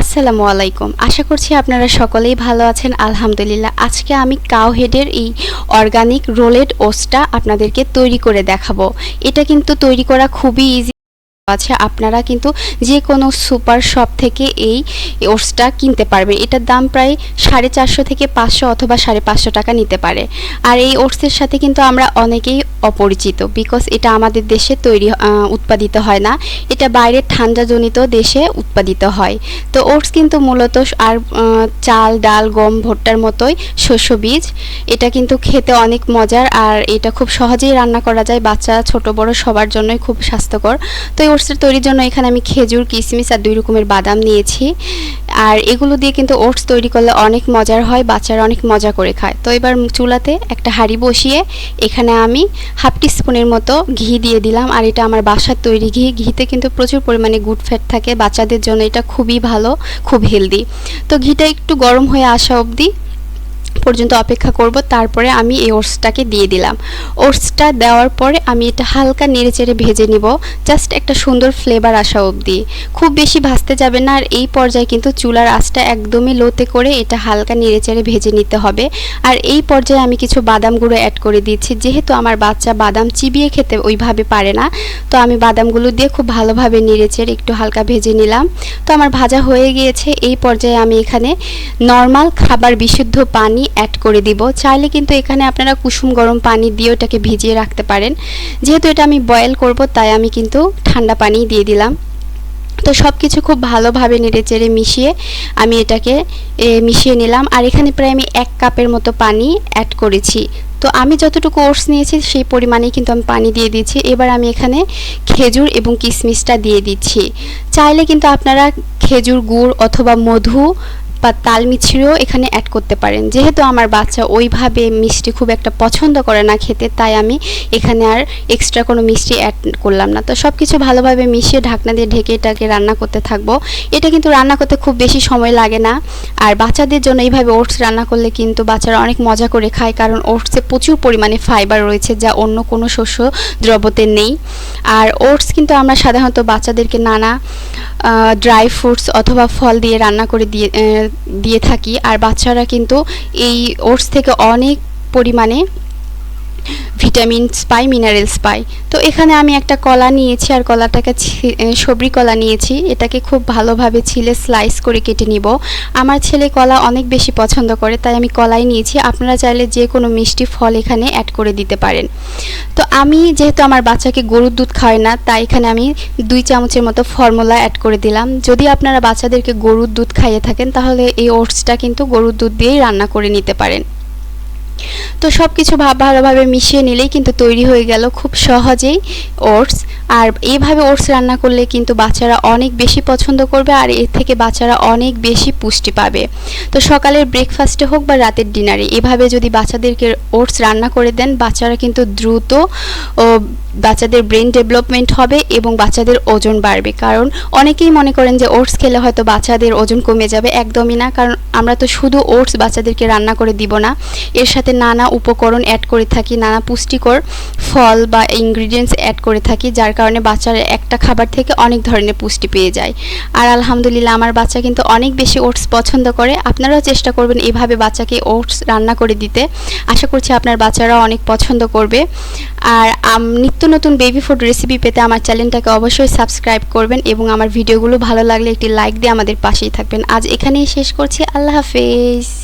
আসসালামু আলাইকুম। আশা করছি আপনারা সকলেই ভালো আছেন। আলহামদুলিল্লাহ, আজকে আমি কাউ হেডের এই অর্গানিক রোলেড ওসটা আপনাদেরকে তৈরি করে দেখাবো। এটা কিন্তু তৈরি করা খুবই ইজি আছে, আপনারা কিন্তু যে কোনো সুপার শপ থেকে এই ওটসটা কিনতে পারবেন। এটার দাম প্রায় সাড়ে চারশো থেকে পাঁচশো অথবা সাড়ে পাঁচশো টাকা নিতে পারে। আর এই ওটসের সাথে কিন্তু আমরা অনেকেই অপরিচিত বিকজ এটা আমাদের দেশে তৈরি উৎপাদিত হয় না। এটা বাইরের ঠান্ডাজনিত দেশে উৎপাদিত হয়। তো ওটস কিন্তু মূলত আর চাল, ডাল, গম, ভুট্টার মতোই শস্য বীজ। এটা কিন্তু খেতে অনেক মজার আর এটা খুব সহজেই রান্না করা যায়। বাচ্চা, ছোট, বড় সবার জন্যই খুব স্বাস্থ্যকর। তো ওটসের তৈরির জন্য এখানে আমি খেজুর কিশমিশ আর দুই রকমের বাদাম নিয়েছি। আর এগুলো দিয়ে কিন্তু ওটস তৈরি করলে অনেক মজার হয়, বাচ্চারা অনেক মজা করে খায়। তো এবার চুলাতে একটা হাঁড়ি বসিয়ে এখানে আমি হাফ স্পুনের মতো ঘি দিয়ে দিলাম। আর এটা আমার বাসার তৈরি ঘি। ঘিতে কিন্তু প্রচুর পরিমাণে গুড ফ্যাট থাকে। বাচ্চাদের জন্য এটা খুবই ভালো, খুব হেলদি। তো ঘিটা একটু গরম হয়ে আসা অবধি পর্যন্ত অপেক্ষা করব, তারপরে আমি এই ওটসটাকে দিয়ে দিলাম। ওটসটা দেওয়ার পরে আমি এটা হালকা নেড়েচেড়ে ভেজে নিব জাস্ট একটা সুন্দর ফ্লেভার আসা অবধি। খুব বেশি ভাজতে যাবে না, আর এই পর্যায়ে কিন্তু চুলার আঁচটা একদমই লোতে করে এটা হালকা নেড়েচেড়ে ভেজে নিতে হবে। আর এই পর্যায়ে আমি কিছু বাদাম গুঁড়ো অ্যাড করে দিচ্ছি, যেহেতু আমার বাচ্চা বাদাম চিবিয়ে খেতে ওইভাবে পারে না, তো আমি বাদামগুলো দিয়ে খুব ভালোভাবে নেড়েচেড়ে একটু হালকা ভেজে নিলাম। তো আমার ভাজা হয়ে গিয়েছে, এই পর্যায়ে আমি এখানে নর্মাল খাবার বিশুদ্ধ পানি অ্যাড করে দিব। চাইলে কিন্তু এখানে আপনারা কুসুম গরম পানি দিয়ে ওটাকে ভিজিয়ে রাখতে পারেন। যেহেতু এটা আমি বয়েল করব, তাই আমি কিন্তু ঠান্ডা পানি দিয়ে দিলাম। তো সব কিছু খুব ভালোভাবে নেড়ে চেড়ে মিশিয়ে আমি এটাকে মিশিয়ে নিলাম। আর এখানে প্রায় আমি এক কাপের মতো পানি অ্যাড করেছি। তো আমি যতটুকু ওটস নিয়েছি, সেই পরিমাণেই কিন্তু আমি পানি দিয়ে দিচ্ছি। এবার আমি এখানে খেজুর এবং কিশমিশটা দিয়ে দিচ্ছি। চাইলে কিন্তু আপনারা খেজুর গুড় অথবা মধু বা তাল মিছরিও এখানে অ্যাড করতে পারেন। যেহেতু আমার বাচ্চা ওইভাবে মিষ্টি খুব একটা পছন্দ করে না খেতে, তাই আমি এখানে আর এক্সট্রা কোনো মিষ্টি অ্যাড করলাম না। তো সব কিছু ভালোভাবে মিশিয়ে ঢাকনা দিয়ে ঢেকে এটাকে রান্না করতে থাকব। এটা কিন্তু রান্না করতে খুব বেশি সময় লাগে না। আর বাচ্চাদের জন্য এইভাবে ওটস রান্না করলে কিন্তু বাচ্চারা অনেক মজা করে খায়, কারণ ওটসে প্রচুর পরিমাণে ফাইবার রয়েছে, যা অন্য কোনো শস্য দ্রব্যতে নেই। আর ওটস কিন্তু আমরা সাধারণত বাচ্চাদেরকে নানা ড্রাই ফ্রুটস অথবা ফল দিয়ে রান্না করে দিয়ে দিয়ে থাকি। আর বাচ্চারা কিন্তু এই ওটস থেকে অনেক পরিমাণে ভিটামিনস পাই মিনারেলস পাই তো এখানে আমি একটা কলা নিয়েছি আর কলাটাকে সবরি কলা নিয়েছি। এটাকে খুব ভালোভাবে ছিলে স্লাইস করে কেটে নিব। আমার ছেলে কলা অনেক বেশি পছন্দ করে, তাই আমি কলাই নিয়েছি। আপনারা চাইলে যে কোনো মিষ্টি ফল এখানে অ্যাড করে দিতে পারেন। তো আমি যেহেতু আমার বাচ্চাকে গরুর দুধ খায় না, তাই এখানে আমি দুই চামচের মতো ফর্মুলা অ্যাড করে দিলাম। যদি আপনারা বাচ্চাদেরকে গরুর দুধ খাইয়ে থাকেন, তাহলে এই ওটসটা কিন্তু গরুর দুধ দিয়েই রান্না করে নিতে পারেন। তো সব কিছু ভাব ভালোভাবে মিশিয়ে নিলেই কিন্তু তৈরি হয়ে গেল খুব সহজেই ওটস। আর এইভাবে ওটস রান্না করলে কিন্তু বাচ্চারা অনেক বেশি পছন্দ করবে আর এর থেকে বাচ্চারা অনেক বেশি পুষ্টি পাবে। তো সকালের ব্রেকফাস্টে হোক বা রাতের ডিনারে এভাবে যদি বাচ্চাদেরকে ওটস রান্না করে দেন, বাচ্চারা কিন্তু দ্রুত বাচ্চাদের ব্রেন ডেভেলপমেন্ট হবে এবং বাচ্চাদের ওজন বাড়বে। কারণ অনেকেই মনে করেন যে ওটস খেলে হয়তো বাচ্চাদের ওজন কমে যাবে। একদমই না। কারণ আমরা তো শুধু ওটস বাচ্চাদেরকে রান্না করে দিব না। এর সাথে নানা উপকরণ অ্যাড করে থাকি, নানা পুষ্টিকর ফল বা ইনগ্রিডিয়েন্টস অ্যাড করে থাকি, যার কারণে বাচ্চারা একটা খাবার থেকে অনেক ধরনের পুষ্টি পেয়ে যায়। আর আলহামদুলিল্লাহ আমার বাচ্চা কিন্তু অনেক বেশি ওটস পছন্দ করে। আপনারাও চেষ্টা করবেন এভাবে বাচ্চাকে ওটস রান্না করে দিতে। আশা করছি আপনার বাচ্চারাও অনেক পছন্দ করবে। আর নিত্য নতুন বেবি ফুড রেসিপি পেতে আমার চ্যানেলটাকে অবশ্যই সাবস্ক্রাইব করবেন এবং আমার ভিডিওগুলো ভালো লাগলে একটি লাইক দিয়ে আমাদের পাশেই থাকবেন। আজ এখানেই শেষ করছি। আল্লাহ হাফেজ।